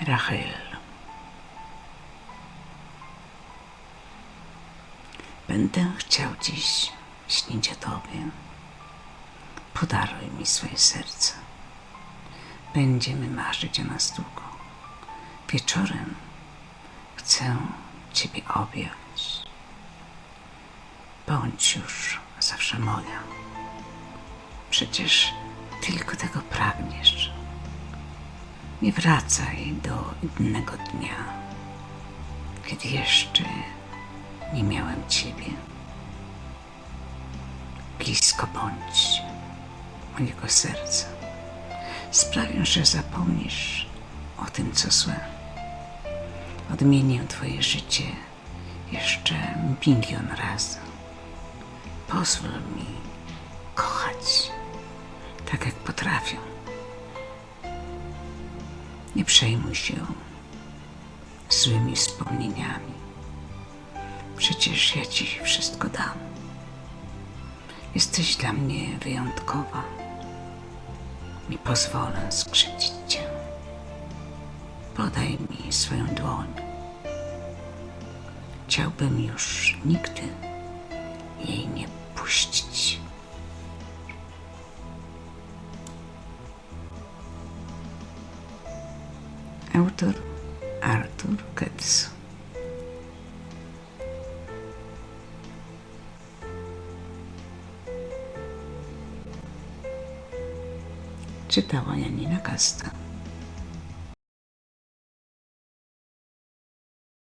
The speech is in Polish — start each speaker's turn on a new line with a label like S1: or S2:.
S1: Rachel. Będę chciał dziś śnić o Tobie. Podaruj mi swoje serce. Będziemy marzyć o nas długo. Wieczorem chcę Ciebie objąć. Bądź już zawsze moja. Przecież tylko tego pragniesz. Nie wracaj do innego dnia, kiedy jeszcze nie miałem Ciebie. Blisko bądź mojego serca. Sprawię, że zapomnisz o tym, co złe. Odmienię Twoje życie jeszcze milion razy. Pozwól mi kochać tak, jak potrafię. Nie przejmuj się złymi wspomnieniami. Przecież ja Ci wszystko dam. Jesteś dla mnie wyjątkowa. Nie pozwolę skrzywdzić Cię. Podaj mi swoją dłoń. Chciałbym już nigdy jej Autor Arthur Ketz. Czytała Janina Kasta.